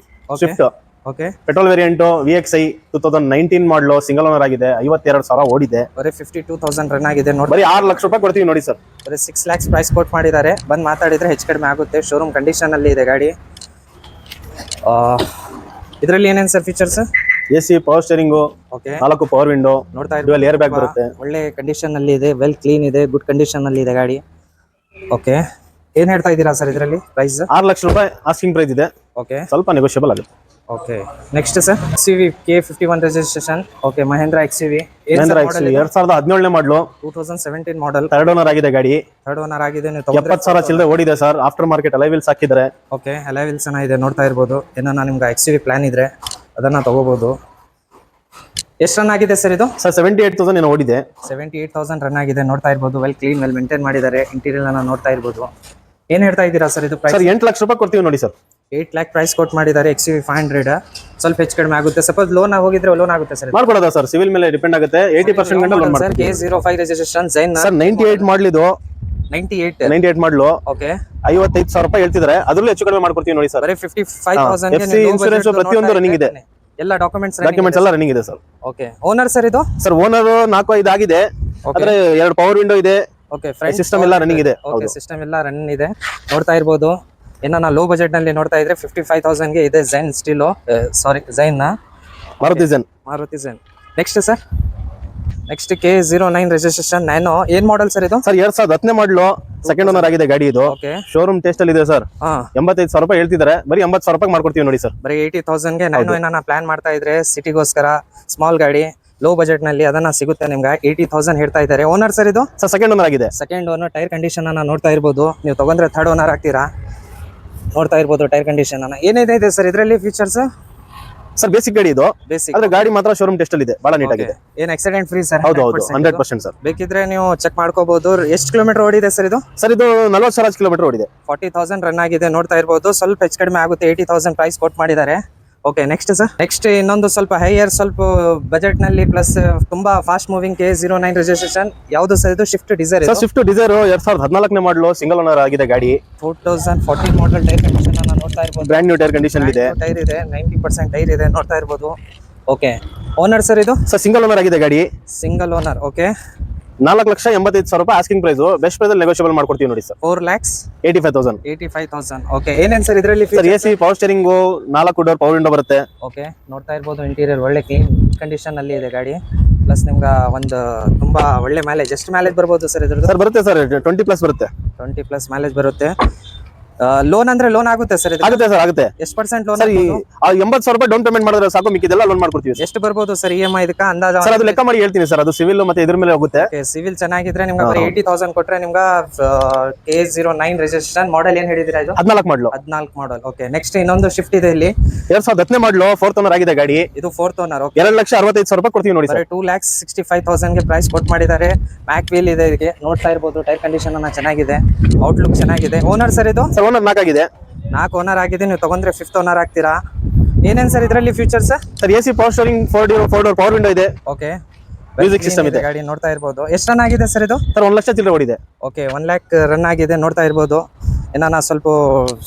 Swift okay petrol variant V X I two thousand nineteen model single owner ಆಗಿದೆ ಐವತ್ತೆರಡು ಸಾವಿರ ಓಡಿದೆ. ಬರೀ ಫಿಫ್ಟಿ ಟೂ ತೌಸಂಡ್ ರನ್ ಆಗಿದೆ ನೋಡಿ. ಬರೀ ಆರು ಲಕ್ಷ ರೂಪಾಯಿ ಕೊಡ್ತೀವಿ ನೋಡಿ ಸರ್. ಬರೀ ಸಿಕ್ಸ್ ಲ್ಯಾಕ್ಸ್ ಪ್ರೈಸ್ ಕೋಟ್ ಮಾಡಿದ್ದಾರೆ. ಬಂದು ಮಾತಾಡಿದ್ರೆ ಹೆಚ್ಚು ಕಡಿಮೆ ಆಗುತ್ತೆ. ಶೋರೂಮ್ ಕಂಡೀಷನ್ ಅಲ್ಲಿ ಇದೆ ಗಾಡಿ. ಇದರಲ್ಲಿ ಏನೇನು sir features A C power steering okay ನಾಲ್ಕು ಪವರ್ ವಿಂಡೋ ನೋಡ್ತಾ ಇದ್ದೀವಿ ಏರ್ ಬ್ಯಾಗ್ ಬರುತ್ತೆ. ಒಳ್ಳೆ ಕಂಡೀಷನ್ ಅಲ್ಲಿ ಇದೆ ವೆಲ್ ಕ್ಲೀನ್ ಇದೆ ಗುಡ್ ಕಂಡೀಷನ್ ಅಲ್ಲಿ ಇದೆ ಗಾಡಿ. ಓಕೆ ಏನ್ ಹೇಳ್ತಾ ಇದ್ದೀರಾ ಸರ್ ಇದರಲ್ಲಿ ಪ್ರೈಸ್ ಆರ್ ಲಕ್ಷ ರೂಪಾಯಿ ಆಸ್ಕಿಂಗ್ ಪ್ರೈಸ್ ಇದೆ. ಓಕೆ ಸ್ವಲ್ಪ ನೆಗೋಷಿಯಬಲ್ ಆಗುತ್ತೆ. Okay next sir C V K fifty one registration okay Mahindra X V Mahindra X ಎರಡ್ ಸಾವಿರದ ಹದಿನೇಳನೇ ಮಾಡಲು two thousand seventeen model third owner ಆಗಿದೆ ಗಾಡಿ. ಥರ್ಡ್ ಓನರ್ ಆಗಿದೆ ನೀವು ಎಪ್ಪತ್ತು ಸಾವಿರ ಚಿಲ್ಲರೆ ಓಡಿದೆ ಸರ್ ಆಫ್ಟರ್ ಮಾರ್ಕೆಟ್ ಅಲೈವಿಲ್ಸ್ ಹಾಕಿದ್ದಾರೆ. ಓಕೆ ಅಲೈವಿಲ್ಸ್ ಅನ್ನ ಇದೆ ನೋಡ್ತಾ ಇರ್ಬೋದು. ಏನೋ ನಿಮ್ಗೆ ಎಕ್ಸ್ ವಿ ಪ್ಲಾನ್ ಇದ್ರೆ ಅದನ್ನ ತಗೋಬಹುದು ಎಷ್ಟು ರನ್ ಆಗಿದೆ ಸರ್ ಇದು? ಸರ್ ಸೆವೆಂಟಿ ಏಟ್ ತೌಸಂಡ್ ಏನೋ ಓಡಿದೆ. ಸೆವೆಂಟಿ ಏಟ್ ತೌಸಂಡ್ ರನ್ ಆಗಿದೆ ನೋಡ್ತಾ ಇರ್ಬೋದು. ವೆಲ್ ಕ್ಲೀನ್ ವೆಲ್ ಮೇಂಟೈನ್ ಮಾಡಿದ್ದಾರೆ. ಇಂಟೀರಿಯರ್ ಅನ್ನ ನೋಡ್ತಾ ಇರ್ಬೋದು. ಏನ್ ಹೇಳ್ತಾ ಇದ್ದೀರಾ ಸರ್ ಇದು ಪ್ರೈಸ್ ಎಂಟು ಲಕ್ಷ ರೂಪಾಯಿ ಕೊಡ್ತೀವಿ ನೋಡಿ ಸರ್. ಏಟ್ ಲ್ಯಾಕ್ ಪ್ರೈಸ್ ಕೊಟ್ಟು ಮಾಡಿದ್ದಾರೆ ಎಕ್ಸ್ ಫೈವ್ ಹಂಡ್ರೆಡ್ ಸ್ವಲ್ಪ ಹೆಚ್ಚು ಕಡಿಮೆ ಆಗುತ್ತೆ. ಸಪೋಸ್ ಲೋನ್ ಹೋಗಿದ್ರೆ ಲೋನ್ ಆಗುತ್ತೆ ಸರ್ ಮಾಡ್ಕೊಡೋದಾ ಸರ್? ಸಿವಿಲ್ ಮೇಲೆ ಡಿಪೆಂಡ್ ಆಗುತ್ತೆ. ಏಯ್ಟಿ ಪರ್ಸೆಂಟ್ ಗಂಟೆ ಲೋನ್ ಸರ್. ಮಾಡ್ತೀವಿ K zero five registration Zen sir ninety eight ಮಾಡ್ಲಿದು. Ninety eight ninety eight ಮಾಡ್ಲು. Okay ಐವತ್ತೈದು ಸಾವಿರ ರೂಪಾಯಿ ಹೇಳ್ತಿದ್ರೆ. ಅದ್ರಲ್ಲೂ ಹೆಚ್ಚು ಕಡಿಮೆ ಮಾಡ್ಕೊಡ್ತೀವಿ ನೋಡಿ ಸರ್. ಬರೀ fifty five thousand FC insurance ಪ್ರತಿಯೊಂದು ರನ್ನಿಂಗ್ ಇದೆ. ಎಲ್ಲ ಡಾಕ್ಯುಮೆಂಟ್ಸ್ ಡಾಕ್ಯುಮೆಂಟ್ಸ್ ಎಲ್ಲ ರನ್ನಿಂಗ್ ಇದೆ ಸರ್. ಓಕೆ ಓನರ್ ಸರ್ ಇದು? ಸರ್ ಓನರ್ ನಾಲ್ಕು ಐದು ಆಗಿದೆ. ಆದ್ರೆ ಎರಡು ಪವರ್ ವಿಂಡೋ ಇದೆ. ಓಕೆ ಸಿಸ್ಟಮ್ ಎಲ್ಲ ರನ್ನಿಂಗ್ ಇದೆ ಓಕೆ ಸಿಸ್ಟಮ್ ಎಲ್ಲ ರನ್ ಇದೆ ನೋಡ್ತಾ ಇರ್ಬೋದು. ಏನನ್ನ ಲೋ ಬಜೆಟ್ನಲ್ಲಿ ನೋಡ್ತಾ ಇದ್ರೆ ಫಿಫ್ಟಿ ಫೈವ್ ತೌಸಂಡ್ಗೆ ಇದೆ Zen still sorry Zen Maruti Zen Maruti Zen next sir next K zero nine registration nine ಏನ್ ಮಾಡಲ್ ಸರ್ ಇದು? ಸರ್ ಎರಡ್ ಸಾವಿರದ ಹತ್ತನೇ ಮಾಡಲು ಸೆಕೆಂಡ್ ಓನರ್ ಆಗಿದೆ ಗಾಡಿ ಇದು. ಓಕೆ ಶೋರೂಮ್ ಟೆಸ್ಟ್ ಅಲ್ಲಿ ಇದೆ ಸರ್ ಹಾ. ಎಂಬತ್ತೈದು ಸಾವಿರ ರೂಪಾಯಿ ಹೇಳ್ತಿದ್ದಾರೆ. ಬರೀ ಎಂಬತ್ತು ಸಾವಿರ ರೂಪಾಯಿ ಮಾಡ್ಕೊಡ್ತೀವಿ ನೋಡಿ ಸರ್ ಬರೀ ಏಯ್ಟಿ ತೌಸಂಡ್ಗೆ ನಾನು ಏನಾನ ಪ್ಲಾನ್ ಮಾಡ್ತಾ ಇದ್ರೆ ಸಿಟಿಗೋಸ್ಕರ ಸ್ಮಾಲ್ ಗಾಡಿ. ಲೋ ಬಜೆಟ್ನಲ್ಲಿ ಅದನ್ನ ಸಿಗುತ್ತೆ. ನಿಮ್ಗೆ ಏಯ್ಟಿ ತೌಸಂಡ್ ಹೇಳ್ತಾ ಇದ್ದಾರೆ. ಓನರ್ ಸರ್ ಇದು? ಸರ್ ಸೆಕೆಂಡ್ ಓನರ್ ಆಗಿದೆ. ಸೆಕೆಂಡ್ ಓನರ್ ಟೈರ್ ಕಂಡೀಷನ್ ಅನ್ನ ನೋಡ್ತಾ ಇರ್ಬೋದು. ನೀವು ತಗೊಂಡ್ರೆ ಥರ್ಡ್ ಓನರ್ ಆಗ್ತೀರಾ? ನೋಡ್ತಾ ಇರ್ಬೋದು ಟೈರ್ ಕಂಡೀಷನ್ ಅನ್ನ. ಏನಿದೆ ಇದೆ ಸರ್ ಇದರಲ್ಲಿ ಫೀಚರ್ಸ್ ಸರ್ ಬೇಸಿಕ್ ಗಾಡಿ ಇದು. ಬೇಸಿಕ್ ಅದ್ರ ಗಾಡಿ ಮಾತ್ರ ಶೋರೂಮ್ ಟೆಸ್ಟ್ ಅಲ್ಲಿ ಇದೆ. ಬಹಳ ನೀಟಾಗಿದೆ ಏನ್ ಆಕ್ಸಿಡೆಂಟ್ ಫ್ರೀ ಸರ್ ಹೌದು ಹೌದು. ಹಂಡ್ರೆಡ್ ಪರ್ಸೆಂಟ್ ಸರ್ ಬೇಕಿದ್ರೆ ನೀವು ಚೆಕ್ ಮಾಡ್ಕೋಬಹುದು ಎಷ್ಟು ಕಿಲೋಮೀಟರ್ ಓಡಿದೆ ಸರ್ ಇದು? ಸರ್ ಇದು ನಲ್ವತ್ತು ಸಾವಿರ ಕಿಲೋಮೀಟರ್ ಓಡಿದೆ. ಫಾರ್ಟಿ ತೌಸಂಡ್ ರನ್ ಆಗಿದೆ ನೋಡ್ತಾ ಇರ್ಬೋದು. ಸ್ವಲ್ಪ ಹೆಚ್ಚು ಕಡಿಮೆ ಆಗುತ್ತೆ. ಏಯ್ಟಿ ತೌಸಂಡ್ ಪ್ರೈಸ್ ಕೊಟ್ಟು ಮಾಡಿದ್ದಾರೆ. ಓಕೆ ನೆಕ್ಸ್ಟ್ ಸರ್ ನೆಕ್ಸ್ಟ್ ಇನ್ನೊಂದು ಸ್ವಲ್ಪ ಹೈಯರ್ ಸ್ವಲ್ಪ ಬಜೆಟ್ನಲ್ಲಿ ಪ್ಲಸ್ ತುಂಬಾ fast moving K zero nine registration ಯಾವ್ದು ಸರ್ ಇದು? Swift Dzire sir Swift Dzire ಎರಡ್ ಸಾವಿರದ ಹದಿನಾಲ್ಕನೇ ಮಾಡಲು ಸಿಂಗಲ್ ಓನರ್ ಆಗಿದೆ ಗಾಡಿ. Four thousand forty model tyre condition ಅನ್ನ ನೋಡ್ತಾ ಇರ್ಬೋದು. ಬ್ರ್ಯಾಂಡ್ ನ್ಯೂ ಟೈರ್ ಕಂಡೀಷನ್ ಇದೆ. ಟೈರ್ ಇದೆ ನೈಂಟಿ ಪರ್ಸೆಂಟ್ ಟೈರ್ ಇದೆ ನೋಡ್ತಾ ಇರ್ಬೋದು. ಓಕೆ ಓನರ್ ಸರ್ ಇದು? ಸರ್ ಸಿಂಗಲ್ ಓನರ್ ಆಗಿದೆ ಗಾಡಿ. ಸಿಂಗಲ್ ಓನರ್ ಓಕೆ ನಾಲ್ಕು ಲಕ್ಷ ಎಂಬತ್ತೈದು ಸಾವಿರ ರೂಪಾಯಿ asking price best price negotiable ಮಾಡ್ಕೊಡ್ತೀವಿ ನೋಡಿ sir. Four lakhs eighty five thousand eighty five thousand okay ಏನೇನು ಸರ್ ಇದರಲ್ಲಿ sir A C power steering ನಾಲ್ಕು ಡೋರ್ ಪವರ್ ವಿಂಡೋ ಬರುತ್ತೆ. ಓಕೆ ನೋಡ್ತಾ ಇರ್ಬೋದು ಇಂಟೀರಿಯರ್ ಒಳ್ಳೆ ಕ್ಲೀನ್ ಕಂಡೀಷನ್ ಅಲ್ಲಿ ಇದೆ ಗಾಡಿ. ಪ್ಲಸ್ ನಿಮ್ಗೆ ಒಂದು ತುಂಬಾ ಒಳ್ಳೆ ಮ್ಯಾಲೇಜ್ ಎಷ್ಟು ಮ್ಯಾಲೇಜ್ ಬರ್ಬೋದು ಸರ್ ಇದ್ರದ್ದು? ಸರ್ ಬರುತ್ತೆ ಸರ್ ಟ್ವೆಂಟಿ ಪ್ಲಸ್ ಬರುತ್ತೆ. ಟ್ವೆಂಟಿ ಪ್ಲಸ್ ಮ್ಯಾಲೇಜ್ ಬರುತ್ತೆ. ಲೋನ್ ಅಂದ್ರೆ ಲೋನ್ ಆಗುತ್ತೆ ಸರ್ ಆಗುತ್ತೆ ಸರ್ ಆಗುತ್ತೆ. ಎಷ್ಟು ಪರ್ಸೆಂಟ್ ಲೋನ್ ಸರ್ ಎಂಬತ್ತು ಸಾವಿರ ರೂಪಾಯಿ ಡೌನ್ ಪೇಮೆಂಟ್ ಮಾಡಿದ್ರೆ ಸಾಕು ಮಿಕ್ಕಿದೆಲ್ಲ ಲೋನ್ ಮಾಡ್ಕೊಡ್ತೀವಿ ಎಷ್ಟು ಬರ್ಬೋದು ಸರ್ ಇ ಎಂ ಐ ಇದಕ್ಕೆ? ಅಂದಾಜು ಸರ್ ಅದು ಲೆಕ್ಕ ಮಾಡಿ ಹೇಳ್ತೀನಿ ಸರ್ ಅದು ಸಿವಿಲ್ ಮತ್ತೆ ಇದ್ರ ಮೇಲೆ ಹೋಗುತ್ತೆ. ಸಿವಿಲ್ ಚೆನ್ನಾಗಿದ್ರೆ ನಿಮ್ಗೆ ಏಯ್ಟಿ ತೌಸಂಡ್ ಕೊಟ್ರೆ ನಿಮ್ಗೆ K zero nine registration model ಏನ್ ಹೇಳಿದ್ರೆ ಇದು? ಹದಿನಾಲ್ಕು ಮಾಡಲು. ಹದಿನಾಲ್ಕು ಮಾಡಲ್ ಓಕೆ. ನೆಕ್ಸ್ಟ್ ಇನ್ನೊಂದು ಶಿಫ್ಟ್ ಇದೆ ಇಲ್ಲಿ. ಎರಡ್ ಸಾವಿರದ ಹತ್ತನೇ ಮಾಡಲು ಫೋರ್ತ್ ಓನರ್ ಆಗಿದೆ ಗಾಡಿ. ಇದು ಫೋರ್ತ್ ಓನರ್ ಓಕೆ. ಎರಡು ಲಕ್ಷ ಅರವತ್ತೈದು ಸಾವಿರ ರೂಪಾಯಿ ಕೊಡ್ತೀವಿ ನೋಡಿ sir. Two lakhs sixty five ತೌಸಂಡ್ಗೆ price ಕೊಟ್ಟು ಮಾಡಿದ್ದಾರೆ. ಮ್ಯಾಕ್ ವೀಲ್ ಇದೆ ಇದಕ್ಕೆ. ನೋಡ್ತಾ ಇರ್ಬೋದು ಟೈರ್ ಕಂಡೀಷನ್ ಚೆನ್ನಾಗಿದೆ. ಔಟ್ಲುಕ್ ಚೆನ್ನಾಗಿದೆ. ಓನರ್ ಸರ್ ಇದು? ಓನರ್ ಆಗಿದೆ? ನಾಲ್ಕು ಓನರ್ ಆಗಿದೆ ನೀವು ತಗೊಂಡ್ರೆ ಫಿಫ್ತ್ ಓನರ್ ಆಗ್ತೀರಾ? ಏನೇನು ಸರ್ ಇದರಲ್ಲಿ features sir A C power steering four door four door power window ಇದೆ ಓಕೆ ಮ್ಯೂಸಿಕ್ ಸಿಸ್ಟಮ್ ಇದೆ. ಗಾಡಿ ನೋಡ್ತಾ ಇರ್ಬೋದು. ಎಷ್ಟು ರನ್ ಆಗಿದೆ ಸರ್ ಇದು? ಸರ್ ಒಂದು ಲಕ್ಷ ಚಿಲ್ಲರೆ ಓಡಿದೆ. ಓಕೆ ಒನ್ ಲ್ಯಾಕ್ ರನ್ ಆಗಿದೆ ನೋಡ್ತಾ ಇರ್ಬೋದು. ಏನಾನ ಸ್ವಲ್ಪ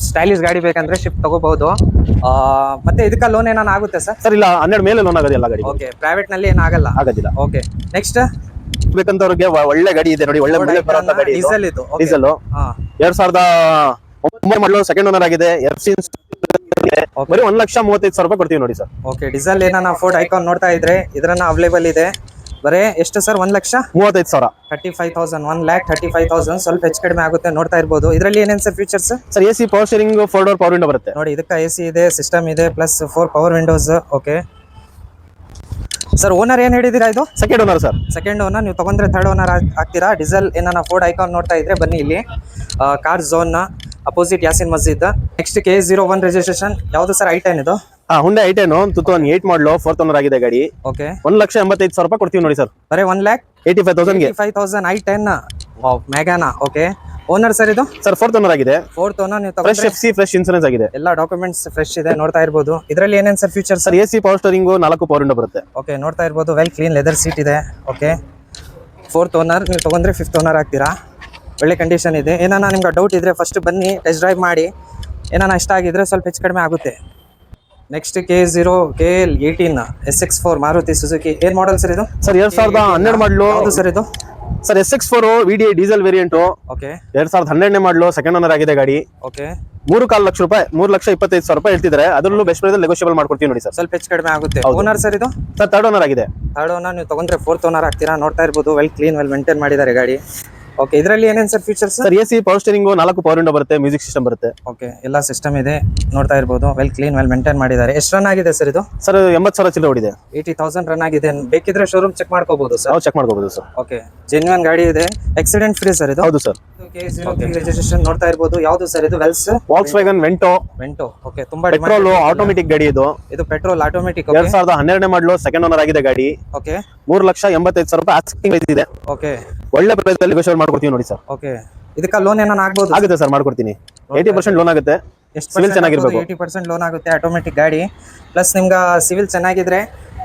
ಸ್ಟೈಲಿಶ್ ಗಾಡಿ ಬೇಕಂದ್ರೆ ಶಿಫ್ಟ್ ತಗೋಬಹುದು. ಮತ್ತೆ ಇದಕ್ಕೆ ಲೋನ್ ಏನಾನ ಆಗುತ್ತೆ ಸರ್? ಸರ್ ಇಲ್ಲ ಹನ್ನೆರಡು ಮೇಲೆ ಲೋನ್ ಆಗೋದಿಲ್ಲ ಗಾಡಿ ಓಕೆ ಪ್ರೈವೇಟ್ನಲ್ಲಿ ಏನಾಗಲ್ಲ ಆಗೋದಿಲ್ಲ. ಓಕೆ ನೆಕ್ಸ್ಟ್ ಬೇಕಂತವ್ರಿಗೆ ಒಳ್ಳೆ ಗಾಡಿ ಇದೆ ನೋಡಿ ಒಳ್ಳೆ ಡೀಸೆಲ್ ಇದು. ಡೀಸೆಲ್ ಹಾ. ಎರಡ್ ಸಾವಿರದ ಒಂಬತ್ತು ಮಾಡಲು ಸೆಕೆಂಡ್ ಓನರ್ ಆಗಿದೆ. ಎಫ್ ಸಿ ಬರೀ ಒಂದ್ ಲಕ್ಷ ಮೂವತ್ತೈದು ಸಾವಿರ ರೂಪಾಯಿ ಕೊಡ್ತೀವಿ ನೋಡಿ ಸರ್. ಓಕೆ ಡೀಸೆಲ್ ಏನಾನ ಫೋರ್ಡ್ ಐಕಾನ್ ನೋಡ್ತಾ ಇದ್ರೆ ಇದ್ರನ್ನ ಅವೈಲೇಬಲ್ ಇದೆ. ಬರೇ ಎಷ್ಟು ಸರ್ ಒಂದ್ ಲಕ್ಷ? ಮೂವತ್ತೈದು ಸಾವಿರ. Thirty five thousand one lakh thirty five thousand ಸ್ವಲ್ಪ ಹೆಚ್ಚು ಕಡಿಮೆ ಆಗುತ್ತೆ ನೋಡ್ತಾ ಇರ್ಬೋದು. ಇದರಲ್ಲಿ ಏನೇನು sir features sir A C power steering four door power window ಬರುತ್ತೆ. ನೋಡಿ ಇದಕ್ಕೆ ಎ ಸಿ ಇದೆ ಸಿಸ್ಟಮ್ ಇದೆ plus four power windows okay sir owner ಏನು ಹೇಳಿದಿರಾ ಇದು? Second owner sir. Second owner ನೀವು ತಗೊಂಡ್ರೆ ಥರ್ಡ್ ಓನರ್ ಆಗ್ತೀರಾ? ಡೀಸೆಲ್ ಏನಾನ ಫೋರ್ಡ್ ಐಕಾನ್ ನೋಡ್ತಾ ಇದ್ರೆ ಬನ್ನಿ ಇಲ್ಲಿ. Car zone opposite Yasin Masjid. Next K zero one registration ಯಾವ್ದು ಸರ್ ಐ ಟೆನ್ ಇದು? ಹಾ Hyundai I ten two thousand eight model owner ಆಗಿದೆ ಗಾಡಿ. ಓಕೆ ಒಂದ್ ಲಕ್ಷ ಎಂಬತ್ತೈದು ಸಾವಿರ ರೂಪಾಯಿ ಕೊಡ್ತೀವಿ ನೋಡಿ ಸರ್ ಬರೀ one lakh eighty five ತೌಸಂಡ್ಗೆ five thousand I ten Magna okay owner sir ಇದು? ಸರ್ ಫೋರ್ತ್ ಓನರ್ ಆಗಿದೆ. ಫೋರ್ತ್ ಓನರ್ ನೀವು fresh F C fresh insurance ಆಗಿದೆ. ಎಲ್ಲ ಡಾಕ್ಯುಮೆಂಟ್ಸ್ ಫ್ರೆಶ್ ಇದೆ ನೋಡ್ತಾ ಇರ್ಬೋದು. ಇದರಲ್ಲಿ ಏನೇನು sir future sir A C power steering ನಾಲ್ಕು ಪವರ್ ವಿಂಡೋ ಬರುತ್ತೆ. ಓಕೆ ನೋಡ್ತಾ ಇರ್ಬೋದು. ವೆಲ್ ಕ್ಲೀನ್ ಲೆದರ್ ಸೀಟ್ ಇದೆ. ಓಕೆ ಫೋರ್ತ್ ಓನರ್ ನೀವು ತಗೊಂಡ್ರೆ ಫಿಫ್ತ್ ಓನರ್ ಆಗ್ತೀರಾ? ಒಳ್ಳೆ ಕಂಡೀಷನ್ ಇದೆ. ಏನಾನ ನಿಮ್ಗೆ ಡೌಟ್ ಇದ್ರೆ ಫಸ್ಟ್ ಬನ್ನಿ ಟೆಸ್ಟ್ ಡ್ರೈವ್ ಮಾಡಿ. ಏನಾನ ಇಷ್ಟ ಆಗಿದ್ರೆ ಸ್ವಲ್ಪ ಹೆಚ್ಚು ಕಡಿಮೆ ಆಗುತ್ತೆ. Next K zero K L eighteen S X four Maruti Suzuki ಏನು ಮಾಡಲ್ ಸರ್ ಇದು? ಸರ್ ಎರಡ್ ಸಾವಿರದ ಹನ್ನೆರಡು ಮಾಡಲು ಹೌದು ಸರ್ ಇದು? Sir S X four V D diesel variant okay ಎರಡ್ ಸಾವಿರದ ಹನ್ನೆರಡನೇ ಮಾಡಲು ಸೆಕೆಂಡ್ ಓನರ್ ಆಗಿದೆ ಗಾಡಿ. ಓಕೆ ಮೂರು ಕಾಲು ಲಕ್ಷ ರೂಪಾಯಿ ಮೂರು ಲಕ್ಷ ಇಪ್ಪತ್ತೈದು ಸಾವಿರ ರೂಪಾಯಿ ಹೇಳ್ತಿದ್ರೆ ಅದರಲ್ಲೂ ಬೆಸ್ಟ್ ಪ್ರೈಸ್ ನೆಗೋಷಿಯಬಲ್ ಮಾಡ್ಕೊಡ್ತೀವಿ ನೋಡಿ ಸರ್ ಸ್ವಲ್ಪ ಹೆಚ್ಚು ಕಡಿಮೆ ಆಗುತ್ತೆ. ಓನರ್ ಸರ್ ಇದು? ಸರ್ ತರ್ಡ್ ಓನರ್ ಆಗಿದೆ. ತರ್ಡ್ ಓನರ್ ನೀವು ತಗೊಂಡ್ರೆ ಫೋರ್ತ್ ಓನರ್ ಆಗ್ತೀರಾ? ನೋಡ್ತಾ ಇರ್ಬೋದು. ವೆಲ್ ಕ್ಲೀನ್ ವೆಲ್ ಮೇಂಟೈನ್ ಮಾಡಿದ್ದಾರೆ ಗಾಡಿ. ಓಕೆ ಇದರಲ್ಲಿ ಏನೇನು sir features sir A C power steering ನಾಲ್ಕು ಪವರ್ ವಿಂಡೋ ಬರುತ್ತೆ ಮ್ಯೂಸಿಕ್ ಸಿಸ್ಟಮ್ ಬರುತ್ತೆ. ಓಕೆ ಎಲ್ಲ ಸಿಸ್ಟಮ್ ಇದೆ ನೋಡ್ತಾ ಇರ್ಬೋದು. ವೆಲ್ ಕ್ಲೀನ್ ವೆಲ್ ಮೇಂಟೈನ್ ಮಾಡಿದ್ದಾರೆ. ಎಷ್ಟು ರನ್ ಆಗಿದೆ ಸರ್ ಇದು? ಸರ್ ಎಂಬತ್ತು ಸಾವಿರ ಚಿಲ್ಲರೆ ಓಡಿದೆ. ಏಯ್ಟಿ ತೌಸಂಡ್ ರನ್ ಆಗಿದೆ. ಬೇಕಿದ್ರೆ ಶೋರೂಮ್ ಚೆಕ್ ಮಾಡ್ಕೋಬಹುದು ಸರ್ ನಾವು ಚೆಕ್ ಮಾಡ್ಕೋಬಹುದು ಸರ್ ಓಕೆ ಜೆನ್ಯೂನ್ ಗಾಡಿ ಇದೆ. ಆಕ್ಸಿಡೆಂಟ್ ಫ್ರೀ ಸರ್ ಇದು? ಹೌದು ಸರ್ ರಿಜಿಸ್ಟ್ರೇಷನ್ ನೋಡ್ತಾ ಇರ್ಬೋದು. ಯಾವುದು ಸರ್ ಇದು? Volkswagen Vento Vento okay ತುಂಬಾ ಪೆಟ್ರೋಲ್ ಆಟೋಮೆಟಿಕ್ ಗಾಡಿ ಇದು. ಇದು ಪೆಟ್ರೋಲ್ ಆಟೋಮೆಟಿಕ್ ಎರಡ್ ಸಾವಿರದ ಹನ್ನೆರಡನೇ ಮಾಡಲು ಸೆಕೆಂಡ್ ಓನರ್ ಆಗಿದೆ ಗಾಡಿ. ಓಕೆ ಮೂರು ಲಕ್ಷ ಎಂಬತ್ತೈದು ಸಾವಿರ ರೂಪಾಯಿ ಆಸ್ಕಿಂಗ್ ಇದೆ. ಓಕೆ ಒಳ್ಳೆ ಪ್ರೈಸ್ ಅಲ್ಲಿ ನೆಗೋಷಿಯೇಟ್ ಮಾಡ್ಕೊಡ್ತೀವಿ ನೋಡಿ ಸರ್. ಓಕೆ ಇದಕ್ಕೆ ಲೋನ್ ಏನಾನ ಆಗ್ಬೋದು? ಆಗುತ್ತೆ ಸರ್ ಮಾಡ್ಕೊಡ್ತೀನಿ. ಏಯ್ಟಿ ಪರ್ಸೆಂಟ್ ಲೋನ್ ಆಗುತ್ತೆ. ಎಷ್ಟು ಸಿವಿಲ್ ಚೆನ್ನಾಗಿರ್ಬೇಕು. ಏಯ್ಟಿ ಪರ್ಸೆಂಟ್ ಲೋನ್ ಆಗುತ್ತೆ ಆಟೋಮೆಟಿಕ್ ಗಾಡಿ. ಪ್ಲಸ್ ನಿಮ್ಗೆ ಸಿವಿಲ್ ಚೆನ್ನಾಗಿದ್ರೆ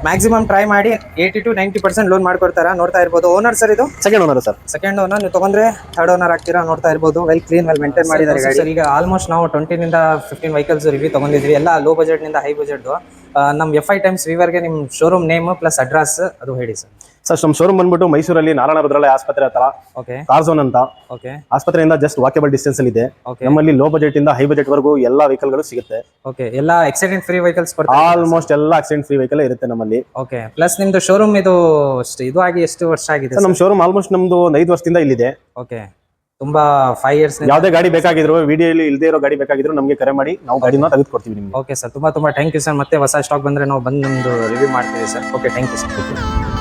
ಮ್ಯಾಕ್ಸಿಮಮ್ ಟ್ರೈ ಮಾಡಿ eighty to ninety percent loan ಮಾಡ್ಕೊಡ್ತಾರ? ನೋಡ್ತಾ ಇರ್ಬೋದು. ಓನರ್ ಸರ್ ಇದು? Second owner sir second owner ನೀವು ತಗೊಂಡ್ರೆ ಥರ್ಡ್ ಓನರ್ ಆಗ್ತೀರಾ? ನೋಡ್ತಾ ಇರ್ಬೋದು. ವೆಲ್ ಕ್ಲೀನ್ ವೆಲ್ ಮೇಂಟೈನ್ ಮಾಡಿದ್ದಾರೆ ಗಾಡಿ. ಸರ್ ಈಗ ಆಲ್ಮೋಸ್ಟ್ ನಾವು ಟ್ವೆಂಟಿನಿಂದ ಫಿಫ್ಟೀನ್ ವೆಹಿಕಲ್ಸ್ ರಿವ್ಯೂ ತಗೊಂಡಿದ್ವಿ. ಎಲ್ಲ ಲೋ ಬಜೆಟ್ನಿಂದ ಹೈ ಬಜೆಟ್ ನಮ್ಮ ಎಫ್ ಐ ಟೈಮ್ಸ್ ವಿವರ್ಗೆ ನಿಮ್ಮ ಶೋರೂಮ್ ನೇಮ್ ಪ್ಲಸ್ ಅಡ್ರೆಸ್ ಅದು ಹೇಳಿ ಸರ್. ಸರ್ ನಮ್ಮ ಶೋರೂಮ್ ಬಂದ್ಬಿಟ್ಟು ಮೈಸೂರಲ್ಲಿ ನಾರಾಯಣ ರುದ್ರಾಲಯ ಆಸ್ಪತ್ರೆ ಹತ್ರ. ಓಕೆ ಕಾರ್ಝೋನ್ ಅಂತ. ಓಕೆ ಆಸ್ಪತ್ರೆಯಿಂದ ಜಸ್ಟ್ ವಾಕೇಬಲ್ ಡಿಸ್ಟೆನ್ಸ್ ಅಲ್ಲಿ ಇದೆ. ನಮ್ಮಲ್ಲಿ ಲೋ ಬಜೆಟ್ ಇಂದ ಹೈ ಬಜೆಟ್ ವರೆಗೂ ಎಲ್ಲ ವೆಹಿಕಲ್ಗಳು ಸಿಗುತ್ತೆ. ಓಕೆ ಎಲ್ಲ ಆಕ್ಸಿಡೆಂಟ್ ಫ್ರೀ ವೆಹಿಕಲ್ಸ್ ಕೊಡ್ತಾರೆ? ಆಲ್ಮೋಸ್ಟ್ ಎಲ್ಲ ಆಕ್ಸಿಡೆಂಟ್ ಫ್ರೀ ವೆಹಿಕಲ್ ಇರುತ್ತೆ ನಮ್ಮಲ್ಲಿ. ಓಕೆ ಪ್ಲಸ್ ನಿಮ್ದು ಶೋರೂಮ್ ಇದು ಅಷ್ಟು ಇದು ಆಗಿ ಎಷ್ಟು ವರ್ಷ ಆಗಿದೆ ಸರ್ ನಮ್ಮ ಶೋರೂಮ್ ಆಲ್ಮೋಸ್ಟ್ ನಮ್ದು ಒಂದು ಐದು ವರ್ಷದಿಂದ ಇಲ್ಲಿದೆ. ಓಕೆ ತುಂಬಾ ಫೈವ್ ಇಯರ್ಸ್ ಯಾವುದೇ ಗಾಡಿ ಬೇಕಾಗಿದ್ರು ವಿಡಿಯೋ ಇಲ್ಲದೆ ಇರೋ ಗಾಡಿ ಬೇಕಾಗಿದ್ರು ನಮಗೆ ಕರೆ ಮಾಡಿ ನಾವು ಗಾಡಿನ ತೆಗೆದುಕೊಡ್ತೀವಿ ನಿಮ್ಗೆ. ಓಕೆ ಸರ್ ತುಂಬಾ ತುಂಬಾ ಥ್ಯಾಂಕ್ ಯು ಸರ್ ಮತ್ತೆ ಹೊಸ ಸ್ಟಾಕ್ ಬಂದ್ರೆ ನಾವು ಬಂದು ನಿಮ್ದು ರಿವ್ಯೂ ಮಾಡ್ತೀವಿ sir okay thank you sir